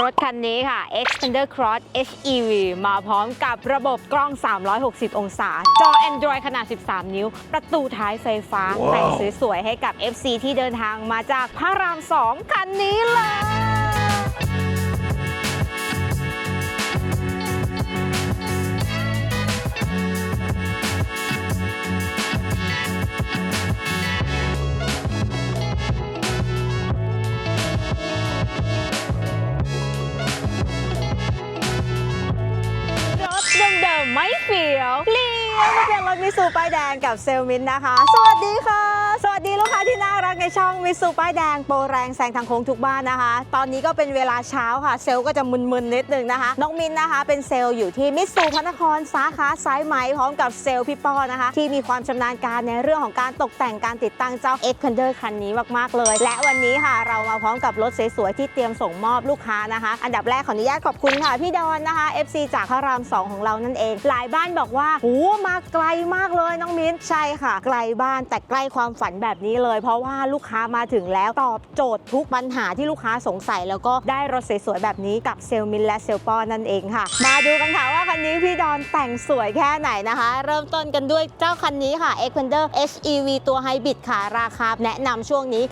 รถคันนี้ค่ะ Xpander Cross HEV มาพร้อมกับระบบกล้อง 360 องศา จอ Android ขนาด 13 นิ้ว ประตูท้ายไฟฟ้าแต่งสวยๆ ให้กับ FC ที่เดินทางมาจากพระราม 2 คันนี้เลย ถมิสูป้ายแดงกับเซลมินนะคะ สวัสดีค่ะ สวัสดีลูกค้าที่น่ารัก ในช่องมิสูป้ายแดงโปรแรงแซงทางโค้งทุกบ้านนะคะ ตอนนี้ก็เป็นเวลาเช้าค่ะ เซลก็จะมึนๆนิดนึงนะคะ น้องมินนะคะ เป็นเซลอยู่ที่มิสูพระนครสาขาสายไหมพร้อมกับเซลพี่ป้อนะคะ ที่มีความชำนาญการในเรื่องของการตกแต่งการติดตั้งเจ้า X p a n d e r คันนี้มากๆเลย และวันนี้ค่ะ เรามาพร้อมกับรถสวยๆที่เตรียมส่งมอบลูกค้านะคะ อันดับแรกขออนุญาตขอบคุณค่ะพี่ดอนนะคะ FC จากพระราม2ของเรานั่นเอง หลายบ้านบอกว่าโอ้มาไกลมากเลยน้องมินใช่ค่ะ ไกลบ้านแต่ใกล้ความฝันแบบนี้เลย เพราะว่าลูกค้ามาถึงแล้วตอบโจทย์ทุกปัญหาที่ลูกค้าสงสัย แล้วก็ได้รถสวยๆแบบนี้กับเซลมินและเซลปอนั่นเองค่ะ มาดูกันค่ะว่าคันนี้พี่ดอนแต่งสวยแค่ไหนนะคะ เริ่มต้นกันด้วยเจ้าคันนี้ค่ะ x p a n d e r HEV ตัวไฮบริดค่ะ ราคาแนะนำช่วงนี้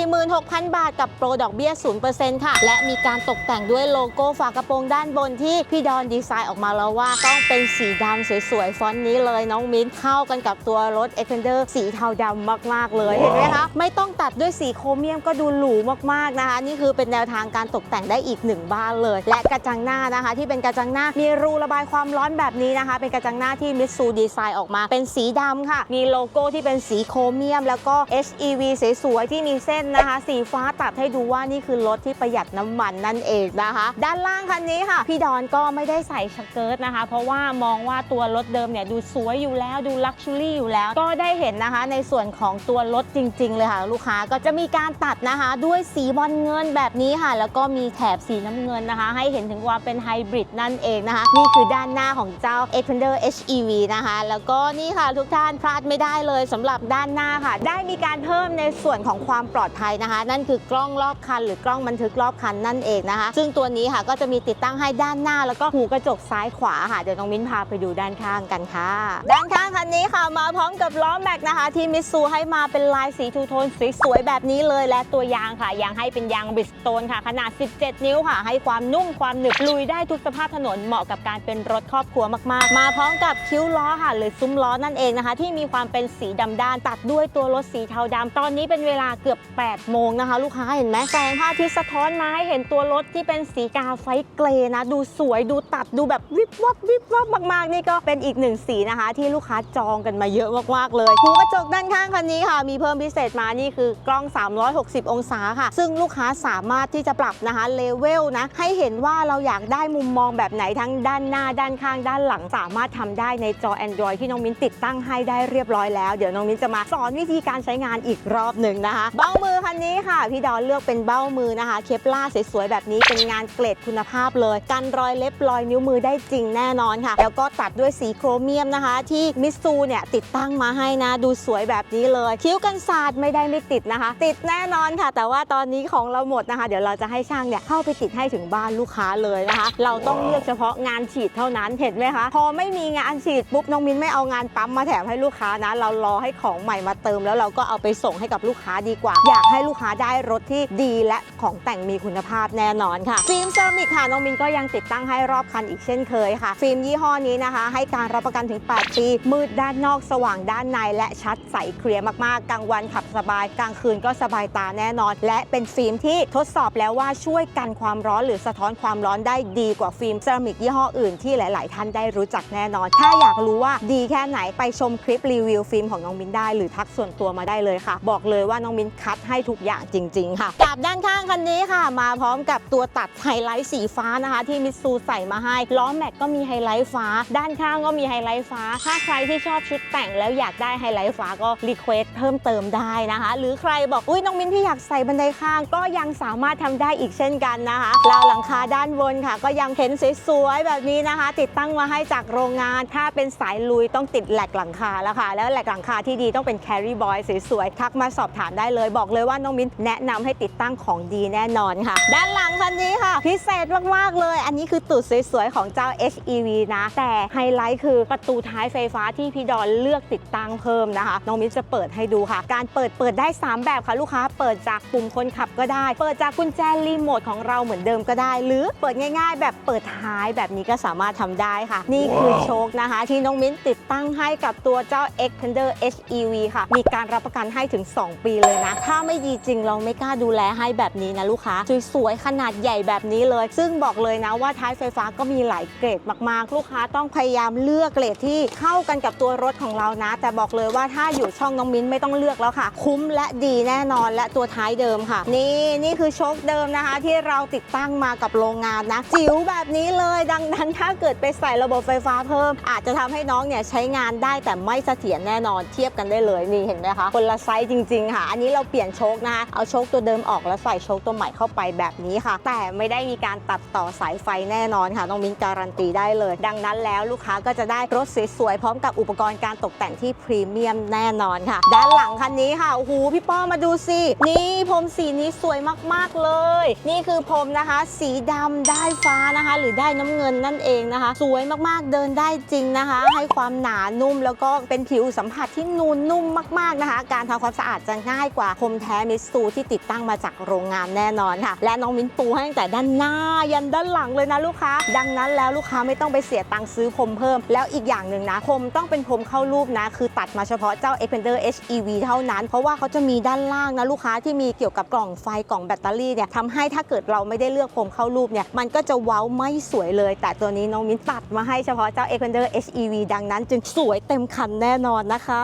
946,000 บาท กับโปรดอกเบี้ย 0%ค่ะ และมีการตกแต่งด้วยโลโก้ฝากระโปรงด้านบนที่พี่ดอนดีไซน์ออกมาแล้วว่าต้องเป็นสีดำสวยๆ ฟอนต์นี้เลยน้องมิ้นเข้ากันกับตัวรถ x p a n d e r สีเทาดำมากๆเลย เห็นไหมคะไม่ต้องตัดด้วยสีโครเมียมก็ดูหรูมากๆนะคะ นี่คือเป็นแนวทางการตกแต่งได้อีกหนึ่งบ้านเลย และกระจังหน้านะคะ ที่เป็นกระจังหน้ามีรูระบายความร้อนแบบนี้นะคะ เป็นกระจังหน้าที่มิตซูดีไซน์ออกมา เป็นสีดำค่ะ มีโลโก้ที่เป็นสีโครเมียม แล้วก็ HEV สวยๆที่มีเส้นนะคะ สีฟ้าตัดให้ดูว่านี่คือรถที่ประหยัดน้ำมันนั่นเองนะคะ ด้านล่างคันนี้ค่ะ พี่ดอนก็ไม่ได้ใส่สเกิร์ตนะคะ เพราะว่ามองว่าตัวรถเดิมเนี่ยดูสวยอยู่แล้วดูลักชัวรี่อยู่แล้ว ก็ได้เห็นนะคะ ในส่วนของตัวรถจริง ๆ เลยค่ะ ลูกค้าก็จะมีการตัดนะคะ ด้วยสีบอลเงินแบบนี้ค่ะ แล้วก็มีแถบสีน้ำเงินนะคะ ให้เห็นถึงความเป็นไฮบริดนั่นเองนะคะ นี่คือด้านหน้าของเจ้า x p a n d e r HEV นะคะ แล้วก็นี่ค่ะทุกท่านพลาดไม่ได้เลยสำหรับด้านหน้าค่ะ ได้มีการเพิ่มในส่วนของความปลอดภัยนะคะ นั่นคือกล้องรอบคัน หรือกล้องบันทึกรอบคันนั่นเองนะคะ ซึ่งตัวนี้ค่ะก็จะมีติดตั้งให้ด้านหน้า แล้วก็หูกระจกซ้ายขวาค่ะเดี๋ยวน้องมิ้นพาไปดูด้านข้างกันค่ะ ด้านข้างคันนี้ค่ะมาพร้อมกับล้อแม็กนะคะ ที่มิตซูให้มาเป็นลายสีทูโทนสวยๆแบบนี้เลยและตัวยางค่ะ ยางให้เป็นยางบริสโตนค่ะ ขนาด 17 นิ้วค่ะ ให้ความนุ่มความหนึบลุยได้ทุกสภาพถนนเหมาะกับการเป็นรถครอบครัวมากๆ มาพร้อมกับคิ้วล้อค่ะ หรือซุ้มล้อนั่นเองนะคะ ที่มีความเป็นสีดำด้านตัดด้วยตัวรถสีเทาดำตอนนี้เป็นเวลาเกือบ 8 โมงนะคะ ลูกค้าเห็นไหมแสงพระอาทิตย์สะท้อนมาให้เห็นตัวรถที่เป็นสีกาไฟเกรนะ ดูสวยดูตัดดูแบบวิบวับวิบวับมากๆ นี่ก็เป็นอีกหนึ่งสีนะคะ ที่ลูกค้าจองกันมาเยอะมากๆเลยหูกระจกด้านข้างคันนี้ค่ะ มีเพิ่มพิเศษมานี่คือกล้อง 360 องศาค่ะ ซึ่งลูกค้าสามารถที่จะปรับนะคะเลเวลนะให้เห็นว่าเราอยากได้มุมมองแบบไหนทั้งด้านหน้าด้านข้างด้านหลัง สามารถทำได้ในจอ Android ที่น้องมิ้นติดตั้งให้ได้เรียบร้อยแล้ว เดี๋ยวน้องมิ้นจะมาสอนวิธีการใช้งานอีกรอบหนึ่งนะคะ เบ้ามือคันนี้ค่ะ พี่ดอนเลือกเป็นเบ้ามือนะคะ เคปล่าสวยๆแบบนี้เป็นงานเกรดคุณภาพเลยกันรอยเล็บรอยนิ้วมือได้จริงแน่นอนค่ะ แล้วก็ตัดด้วยสีโครเมียมนะคะ ที่มิตซูเนี่ยติดตั้งมาให้นะดูสวยแบบนี้เลย คิ้วกันศาสตร์ไม่ได้ไม่ติดนะคะ ติดแน่นอนค่ะ แต่ว่าตอนนี้ของเราหมดนะคะ เดี๋ยวเราจะให้ช่างเนี่ยเข้าไปติดให้ถึงบ้านลูกค้าเลยนะคะ เราต้องเลือกเฉพาะงานฉีดเท่านั้นเห็นไหมคะ พอไม่มีงานฉีดปุ๊บน้องมินไม่เอางานปั๊มมาแถมให้ลูกค้านะ เรารอให้ของใหม่มาเติม แล้วเราก็เอาไปส่งให้กับลูกค้าดีกว่า อยากให้ลูกค้าได้รถที่ดีและของแต่งมีคุณภาพแน่นอนค่ะฟิล์มเซรามิกค่ะน้องมินก็ยังติดตั้งให้รอบคันอีกเช่นเคยค่ะ ฟิล์มยี่ห้อนี้นะคะ ให้การรับประกันถึง 8 ปี มืดด้านนอกสว่างด้านในและชัดใสเคลียร์มากๆกลางวันขับสบายกลางคืนก็สบายตาแน่นอน และเป็นฟิล์มที่ทดสอบแล้วว่าช่วยกันความร้อนหรือสะท้อนความร้อนได้ดีกว่าฟิล์มเซรามิกยี่ห้ออื่นที่หลาย ๆ ท่านได้รู้จักแน่นอน ถ้าอยากรู้ว่าดีแค่ไหนไปชมคลิปรีวิวฟิล์มของน้องมินได้หรือทักส่วนตัวมาได้เลยค่ะ บอกเลยว่าน้องมินคัดให้ทุกอย่างจริง ๆ ค่ะกับด้านข้างคันนี้ค่ะ มาพร้อมกับตัวตัดไฮไลท์สีฟ้านะคะ ที่มิตซูใส่มาให้ล้อแม็กก็มีไฮไลท์ฟ้า ด้านข้างก็มีไฮไลท์ฟ้า ถ้าใครที่ชอบชุดแต่งแล้วอยากได้ไฮไลท์ฟ้าก็รีเควควสเพิ่มเติมได้นะคะ หรือใครบอกอุ้ยน้องมิ้นพี่อยากใส่บันไดข้าง ก็ยังสามารถทำได้อีกเช่นกันนะคะราวหลังคาด้านบนค่ะ ก็ยังเห็นสวยๆแบบนี้นะคะ ติดตั้งมาให้จากโรงงาน ถ้าเป็นสายลุยต้องติดแหลกหลังคาแล้วค่ะ แล้วแหลกหลังคาที่ดีต้องเป็นแครีบอยสวยๆทักมาสอบถามได้เลยบอกเลยว่าน้องมิ้นแนะนำให้ติดตั้งของดีแน่นอนค่ะ ด้านหลังคันนี้ค่ะ พิเศษมากๆเลย อันนี้คือตูดสวยๆของเจ้า HEV นะ แต่ไฮไลท์คือประตูท้ายไฟฟ้าที่พี่ดอนเลือกติดตั้งเพิ่มนะคะ น้องมิ้นจะเปิดให้ดูค่ะ การเปิดเปิดได้ 3 แบบค่ะลูกค้า เปิดจากปุ่มคนขับก็ได้ เปิดจากกุญแจรีโมทของเราเหมือนเดิมก็ได้ หรือเปิดง่าย ๆ แบบเปิดท้ายแบบนี้ก็สามารถทำได้ค่ะ นี่คือโชคนะคะ ที่น้องมิ้นติดตั้งให้กับตัวเจ้า Xpander HEV ค่ะ มีการรับประกันให้ถึง 2 ปีเลยนะ ถ้าไม่ดีจริงเราไม่กล้าดูแลให้แบบนี้นะลูกค้า สวยๆขนาดใหญ่แบบนี้เลย ซึ่งบอกเลยนะว่าท้ายไฟฟ้าก็มีหลายเกรดมากๆ ลูกค้าต้องพยายามเลือกเกรดที่เข้ากันกับตัวรถของเรานะ แต่บอกเลยว่าถ้าอยู่ช่องน้องมิ้นไม่ต้องเลือกแล้วค่ะคุ้มและดีแน่นอนและตัวท้ายเดิมค่ะ นี่นี่คือโชคเดิมนะคะ ที่เราติดตั้งมากับโรงงานนะจิ๋วแบบนี้เลยดังนั้นถ้าเกิดไปใส่ระบบไฟฟ้าเพิ่ม อาจจะทำให้น้องเนี่ยใช้งานได้แต่ไม่เสถียรแน่นอนเทียบกันได้เลยนี่เห็นไหมคะคนละไซส์จริงๆค่ะ อันนี้เราเปลี่ยนโชคนะคะเอาโชคตัวเดิมออกแล้วใส่โชคตัวใหม่เข้าไปแบบนี้ค่ะ แต่ไม่ได้มีการตัดต่อสายไฟแน่นอนค่ะน้องมิ้นการันตีได้เลย ดังนั้นแล้วลูกค้าก็จะได้รถสวยๆพร้อมกับอุปกรณ์การตกแต่งที่พรีเมียมแน่นอนค่ะ ด้านหลังคันนี้ค่ะโอ้โหพี่ป้อมาดูสิ นี่พรมสีนี้สวยมากๆเลย นี่คือพรมนะคะ สีดำได้ฟ้านะคะ หรือได้น้ำเงินนั่นเองนะคะ สวยมากๆเดินได้จริงนะคะ ให้ความหนานุ่มแล้วก็เป็นผิวสัมผัสที่นูนนุ่มมากๆนะคะ การทำความสะอาดจะง่ายกว่าพรมแท้มิสซูที่ติดตั้งมาจากโรงงานแน่นอนค่ะ และน้องมิ้นปูให้ตั้งแต่ด้านหน้ายันด้านหลังเลยนะลูกค้า ดังนั้นแล้วลูกค้าไม่ต้องไปเสียตังค์ซื้อพรมเพิ่ม แล้วอีกอย่างหนึ่งนะพรมต้องเป็นพรมเข้ารูปนะ คือตัดมาเฉพาะเจ้า Xpander HEV เท่านั้นเพราะว่าเขาจะมีด้านล่างนะลูกค้าที่มีเกี่ยวกับกล่องไฟกล่องแบตเตอรี่เนี่ยทำให้ถ้าเกิดเราไม่ได้เลือกพรมเข้ารูปเนี่ยมันก็จะเว้าไม่สวยเลย แต่ตัวนี้น้องมิ้นตัดมาให้เฉพาะเจ้า Xpander HEV ดังนั้น จึงสวยเต็มคันแน่นอนนะคะ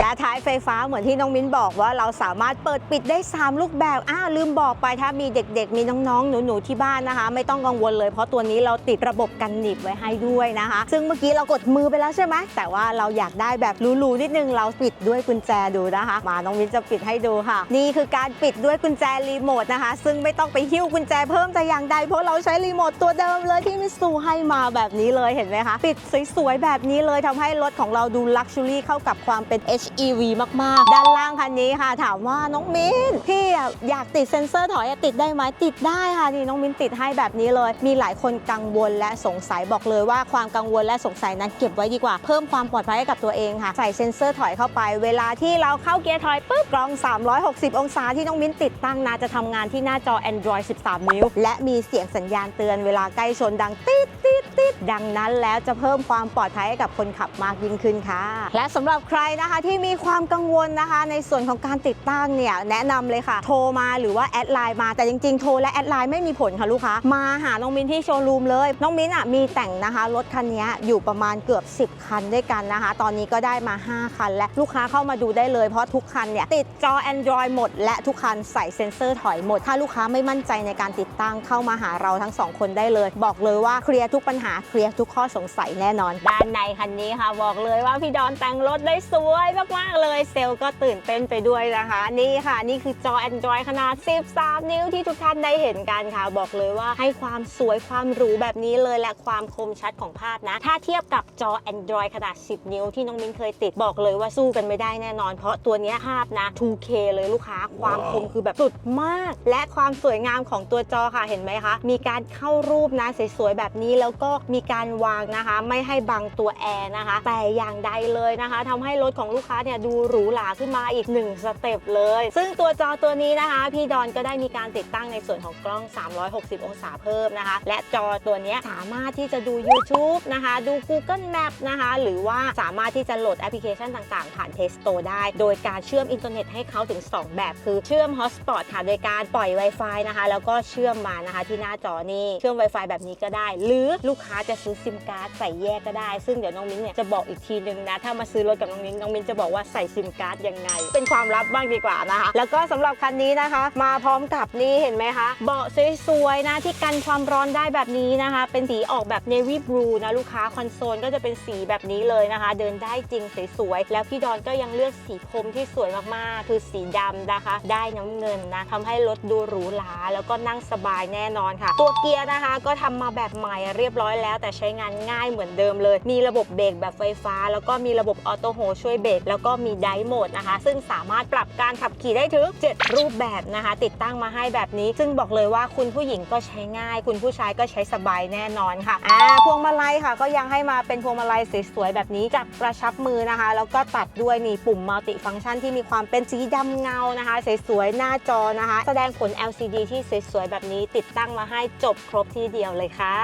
และท้ายไฟฟ้าเหมือนที่น้องมิ้นบอกว่าเราสามารถเปิดปิดได้ 3 ลูกแบบอ้าวลืมบอกไปถ้ามีเด็กๆ มีน้องๆ หนูๆ ที่บ้านนะคะ ไม่ต้องกังวลเลย เพราะตัวนี้เราติดระบบกันหนีบไว้ให้ด้วยนะคะ ซึ่งเมื่อกี้เรากดมือไปแล้วใช่ไหมแต่ว่าเราอยากได้แบบรูๆนิดนึงเราปิดด้วยกุญแจดูนะคะมาน้องมิ้นจะปิดให้ดูค่ะ นี่คือการปิดด้วยกุญแจรีโมทนะคะ ซึ่งไม่ต้องไปหิ้วกุญแจเพิ่มแต่อย่างใด เพราะเราใช้รีโมทตัวเดิมเลยที่มิตซูให้มาแบบนี้เลยเห็นไหมคะ ปิดสวยๆ แบบนี้เลยทำให้รถของเราดูลักชัวรี่เข้ากับความเป็น HEV มากๆ ด้านล่างคันนี้ค่ะ ถามว่าน้องมิ้นพี่อยากติดเซ็นเซอร์ถอยติดได้ไหมติดได้ค่ะนี่น้องมิ้นติดให้แบบนี้เลย มีหลายคนกังวลและสงสัยบอกเลยว่าความกังวลและสงสัยนั้นเก็บไว้ดีกว่าเพิ่มความปลอดภัยให้กับตัวเองค่ะใส่เซ็นเซอร์ถอยเข้าไป เวลาที่เราเข้าเกียร์ถอยปุ๊บกล้อง 360 องศาที่น้องมิ้นติดตั้งนะจะทำงานที่หน้าจอ Android 13 นิ้ว และมีเสียงสัญญาณเตือนเวลาใกล้ชนดังติดติดติดดังนั้นแล้วจะเพิ่มความปลอดภัยให้กับคนขับมากยิ่งขึ้นค่ะ และสำหรับใครนะคะที่มีความกังวลนะคะ ในส่วนของการติดตั้งเนี่ยแนะนำเลยค่ะ โทรมาหรือว่าแอดไลน์มาแต่จริงๆ โทรและแอดไลน์ไม่มีผลค่ะลูกค้ามาหาน้องมิ้นที่โชว์รูมเลย น้องมิ้นอะมีแต่งนะคะรถคันนี้อยู่ประมาณเกือบ 10 คันด้วยกันนะคะ ตอนนี้ก็ได้มา 5 คัน และลูกค้าเข้ามาดูได้เลยเพราะทุกคันเนี่ยติดจอ Android หมด และทุกคันใส่เซ็นเซอร์ถอยหมด ถ้าลูกค้าไม่มั่นใจในการติดตั้งเข้ามาหาเราทั้งสองคนได้เลย บอกเลยว่าเคลียร์ทุกปัญหาเคลียร์ทุกข้อสงสัยแน่นอน ด้านในคันนี้ค่ะ บอกเลยว่าพี่ดอนแต่งรถได้สวยมากๆเลยเซลก็ตื่นเต้นไปด้วยนะคะ นี่ค่ะนี่คือจอ Android ขนาด 13 นิ้วที่ทุกท่านได้เห็นกันค่ะ บอกเลยว่าให้ความสวยความหรูแบบนี้เลยและความคมชัดของภาพนะ ถ้าเทียบกับจอ Android ขนาด 10 นิ้วที่น้องมิ้นเคยติดบอกเลยว่าสู้กันไม่ได้แน่นอน เพราะตัวนี้าพนะ 2K เลยลูกค้า ความคมคือแบบสุดมาก และความสวยงามของตัวจอค่ะเห็นไหมคะ มีการเข้ารูปนะสวยๆแบบนี้แล้วก็มีการวางนะคะ ไม่ให้บังตัวแอร์นะคะ แต่อย่างใดเลยนะคะทำให้รถของลูกค้าเนี่ยดูหรูหราขึ้นมาอีกหนึ่งสเต็ปเลย ซึ่งตัวจอตัวนี้นะคะ พี่ดอนก็ได้มีการติดตั้งในส่วนของกล้อง 360 องศาเพิ่มนะคะ และจอตัวเนี้ยสามารถที่จะดู YouTube นะคะ ดู Google Map นะคะ หรือว่าสามารถที่จะโหลดแอปพลิเคชันต่างๆ ผ่าน Play Store ได้ โดยการเชื่อื่อมอินเทอร์เน็ตให้เขาถึง 2 แบบคือเชื่อม Hotspot ค่ะ โดยการปล่อย Wi-Fi นะคะ แล้วก็เชื่อมมานะคะที่หน้าจอนี่เชื่อม Wi-Fi แบบนี้ก็ได้ หรือลูกค้าจะซื้อซิมการ์ดใส่แยกก็ได้ ซึ่งเดี๋ยวน้องมิ้นเนี่ยจะบอกอีกทีนึงนะ ถ้ามาซื้อรถกับน้องมิ้นน้องมิ้นจะบอกว่าใส่ซิมการ์ดยังไง เป็นความลับบ้างดีกว่านะคะ แล้วก็สำหรับคันนี้นะคะ มาพร้อมกับนี่เห็นไหมคะเบาะสวยๆนะที่กันความร้อนได้แบบนี้นะคะ เป็นสีออกแบบ navy blue นะลูกค้าคอนโซลก็จะเป็นสีแบบนี้เลยนะคะ เดินได้จริงสวยๆแล้วพี่ดอนก็ยังเลือกสีพรมที่สวยมากๆ คือสีดำนะคะ ได้น้ำเงินนะทำให้รถดูหรูหราแล้วก็นั่งสบายแน่นอนค่ะ ตัวเกียร์นะคะก็ทำมาแบบใหม่เรียบร้อยแล้ว แต่ใช้งานง่ายเหมือนเดิมเลย มีระบบเบรกแบบไฟฟ้า แล้วก็มีระบบออโต้โฮช่วยเบรกแล้วก็มีไดโหมดนะคะ ซึ่งสามารถปรับการขับขี่ได้ถึง 7 รูปแบบนะคะ ติดตั้งมาให้แบบนี้ ซึ่งบอกเลยว่าคุณผู้หญิงก็ใช้ง่าย คุณผู้ชายก็ใช้สบายแน่นอนค่ะอ่าพวงมาลัยค่ะ ก็ยังให้มาเป็นพวงมาลัยสวยๆแบบนี้จับกระชับมือนะคะ แล้วก็ตัดด้วยนี่ปุ่มมัลติฟังก์ชันที่มีความเป็นสีดำเงานะคะ สวยๆ หน้าจอนะคะ แสดงผล LCD ที่สวยๆ แบบนี้ติดตั้งมาให้จบครบทีเดียวเลยค่ะ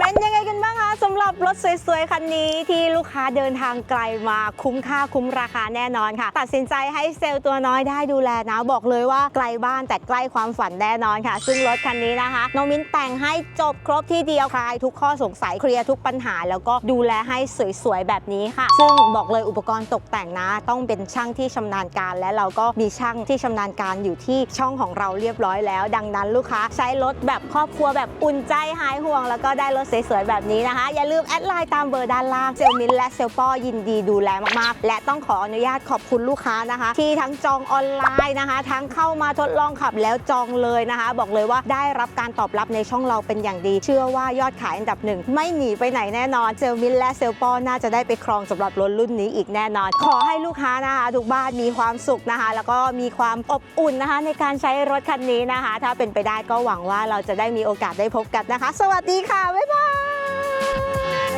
เป็นยังไงกันบ้างคะสำหรับรถสวยๆ คันนี้ที่ลูกค้าเดินทางไกลมาคุ้มค่าคุ้มราคาแน่นอนค่ะ ตัดสินใจให้เซลล์ตัวน้อยได้ดูแลนะ บอกเลยว่าไกลบ้านแต่ใกล้ความฝันแน่นอนค่ะ ซึ่งรถคันนี้นะคะน้องมิ้นแต่งให้จบครบที่เดียวคลายทุกข้อสงสัยเคลียร์ทุกปัญหา แล้วก็ดูแลให้สวยๆ แบบนี้ค่ะ ซึ่งบอกเลยอุปกรณ์ตกแต่งนะ ต้องเป็นช่างที่ชำนาญการ และเราก็มีช่างที่ชำนาญการอยู่ที่ช่องของเราเรียบร้อยแล้ว ดังนั้นลูกค้าใช้รถแบบครอบครัวแบบอุ่นใจหายห่วง แล้วก็ได้รถสวยๆแบบนี้นะคะ อย่าลืมแอดไลน์ตามเบอร์ด้านล่างเซลมินและเซลปอยินดีดูแลมากๆ และต้องขออนุญาตขอบคุณลูกค้านะคะ ที่ทั้งจองออนไลน์นะคะ ทั้งเข้ามาทดลองขับแล้วจองเลยนะคะ บอกเลยว่าได้รับการตอบรับในช่องเราเป็นอย่างดี เชื่อว่ายอดขายอันดับหนึ่งไม่หนีไปไหนแน่นอนเซลมินและเซลปอน่าจะได้ไปครองสำหรับรถรุ่นนี้อีกแน่นอน ขอให้ลูกค้านะคะทุกบ้านมีความความสุขนะคะ แล้วก็มีความอบอุ่นนะคะ ในการใช้รถคันนี้นะคะ ถ้าเป็นไปได้ก็หวังว่าเราจะได้มีโอกาสได้พบกันนะคะ สวัสดีค่ะ บ๊ายบาย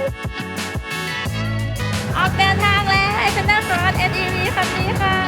ออกเดินทางแล้วให้เซนเดอร์ครอส SUV คันนี้ค่ะ